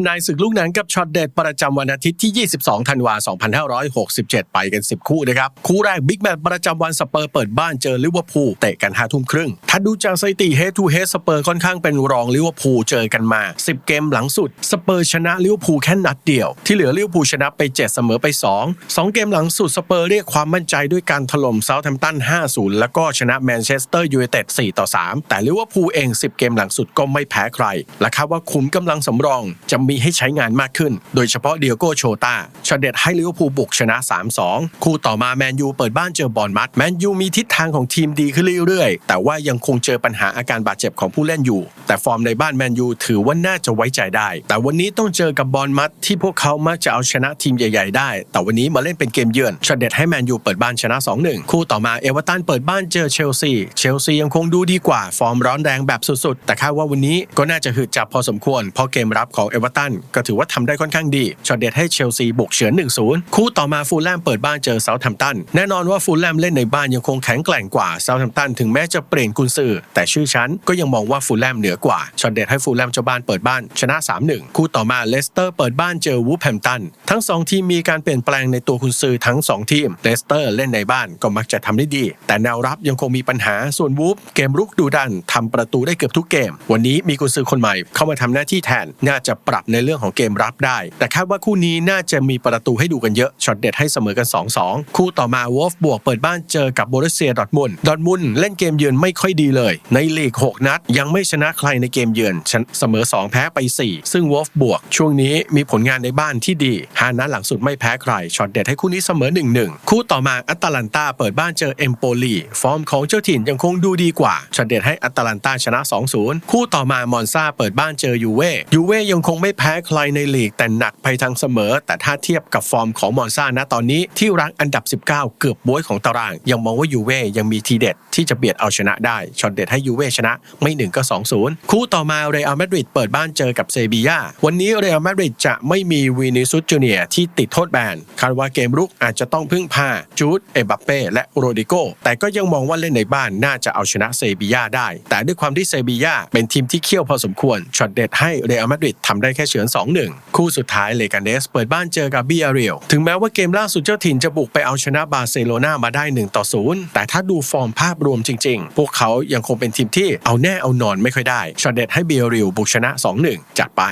ำนายศึกลูกหนังกับช็อตเด็ดประจำวันอาทิตย์ที่ 22 ธันวาคม2567 ไปกัน 10 คู่นะครับ คู่แรกบิ๊กแมตช์ประจำวันสเปอร์เปิดบ้านเจอลิเวอร์พูลเตะกัน5ทุ่มครึ่ง ถ้าดูจากสถิติเฮดทูเฮดสเปอร์ค่อนข้างเป็นรองลิเวอร์พูลเจอกันมา 10 เกมหลังสุด สเปอร์ชนะลิเวอร์พูลแค่นัดเดียว ที่เหลือลิเวอร์พูลชนะไป 7 เสมอไป 2 2 เกมหลังสุดสเปอร์เรียกความมั่นใจด้วยการถล่มเซาท์แฮมป์ตัน 5-0 แล้วก็ชนะแมนเชสเตอร์ยูไนเต็ด4-3แต่ลิเวอร์พูลเอง 10 เกมหลังสุดก็ไม่แพ้ใคร และคาดว่าขุมกำลังสำรองจะมีให้ใช้งานมากขึ้น โดยเฉพาะเดียโก้โชตาช็อตเด็ดให้ลิเวอร์พูลบุกชนะ 3-2 คู่ต่อมาแมนยูเปิดบ้านเจอบอลมัดแมนยูมีทิศทางของทีมดีขึ้นเรื่อยๆ แต่ว่ายังคงเจอปัญหาอาการบาดเจ็บของผู้เล่นอยู่ แต่ฟอร์มในบ้านแมนยูถือว่าน่าจะไว้ใจได้ แต่วันนี้ต้องเจอกับบอลมัดที่พวกเขามักจะเอาชนะทีมใหญ่ๆ ได้ แต่วันนี้มาเล่นเป็นเกมเยือนช็อตเด็ดให้แมนยูเปิดบ้านชนะ 2-1 คู่ต่อมาเอเวอร์ตันเปิดบ้านเจอเชลซี เชลซียังคงดูดีกว่า ฟอร์มร้อนแรงแบบสุดๆ แต่คาดว่าวันนี้ก็น่าจะหืดจับพอสมควรเพราะเกมรับของเอเวอร์ตันก็ถือว่าทำได้ค่อนข้างดีช็อตเด็ดให้เชลซีบุกเฉือน 1-0 คู่ต่อมาฟูลแลมเปิดบ้านเจอเซาท์แฮมป์ตันแน่นอนว่าฟูลแลมเล่นในบ้านยังคงแข็งแกร่งกว่าเซาท์แฮมป์ตันถึงแม้จะเปลี่ยนกุนซือแต่ชื่อชั้นก็ยังมองว่าฟูลแลมเหนือกว่าช็อตเด็ดให้ฟูลแลมเจ้าบ้านเปิดบ้านชนะ 3-1 คู่ต่อมาเลสเตอร์เปิดบ้านเจอวูฟแฮมตันทั้งสองทีมมีการเปลี่ยนแปลงในตัวกุนซือทั้งสองทีมเลสเตอร์เล่นในบ้านก็มักจะทำได้ดี แต่แนวรับยังคงมีปัญหาส่วนวูฟเกมรุกดูดันทำประตูได้เกือบทุกเกม วันนี้มีกุนซือคนใหม่เข้ามาทำหน้าที่แทนน่าจะปรับในเรื่องของเกมรับได้ แต่คาดว่าคู่นี้น่าจะมีประตูให้ดูกันเยอะช็อตเด็ดให้เสมอกัน 2-2 คู่ต่อมาวอลฟบวกเปิดบ้านเจอกับโบรุสเซียดอทมุนดอทมุนเล่นเกมเยือนไม่ค่อยดีเลย ในลีก 6 นัด ยังไม่ชนะใครในเกมเยือนเสมอ 2 แพ้ไป 4 ซึ่งวอลฟบวก ช่วงนี้มีผลงานในบ้านที่ดีฮานัดหลังสุดไม่แพ้ใครช็อตเด็ดให้คู่นี้เสมอ 1-1 คู่ต่อมาอัตแลนตาเปิดบ้านเจอเอมโปลีฟอร์มของเจ้าถิ่นยังคงดูดีกว่าช็อตเด็ดให้อัตแลนตาชนะ 2-0 คู่ต่อมามอนซาเปิดบ้านเจอยูเว่ยูเว่ยังคงไม่แพ้ใครในลีก แต่หนักไปทางเสมอ แต่ถ้าเทียบกับฟอร์มของมอนซาณตอนนี้ที่รังอันดับ 19 เกือบบวยของตาราง ยังมองว่ายูเว่ยังมีทีเด็ดที่จะเบียดเอาชนะได้ช็อตเด็ดให้ยูเว่ชนะไม่หนึ่งก็ 2-0 คู่ต่อมาเรอัลมาดริดเปิดบ้านเจอกับเซบียาวันนี้เรอัลมาดริดจะไม่มีวีนิซุสจูเนียที่ติดโทษแบนคาดว่าเกมรุกอาจจะต้องพึ่งพาจูดเอบัปเป้และโรดิโกแต่ก็ยังมองว่าเล่นในบ้านน่าจะเอาชนะเซบียาได้ แต่ด้วยความที่เซบียาเป็นทีมที่เขี้ยวพอสมควรช็อตเด็ดให้เรอัลมาดริดทำได้แค่เฉือน 2-1 คู่สุดท้ายเลกาเดสเปิดบ้านเจอกับบียเรียลถึงแม้ว่าเกมล่าสุดเจ้าถิ่นจะบุกไปเอาชนะบาร์เซโลนามาได้1ต่อ0แต่ถ้าดูฟอร์มภาพรวมจริง ๆ พวกเขายังคงเป็นทีมที่เอาแน่เอานอนไม่ค่อยได้ช็อตเด็ดให้บียเรียลบุกชนะ 2-1 จัดไป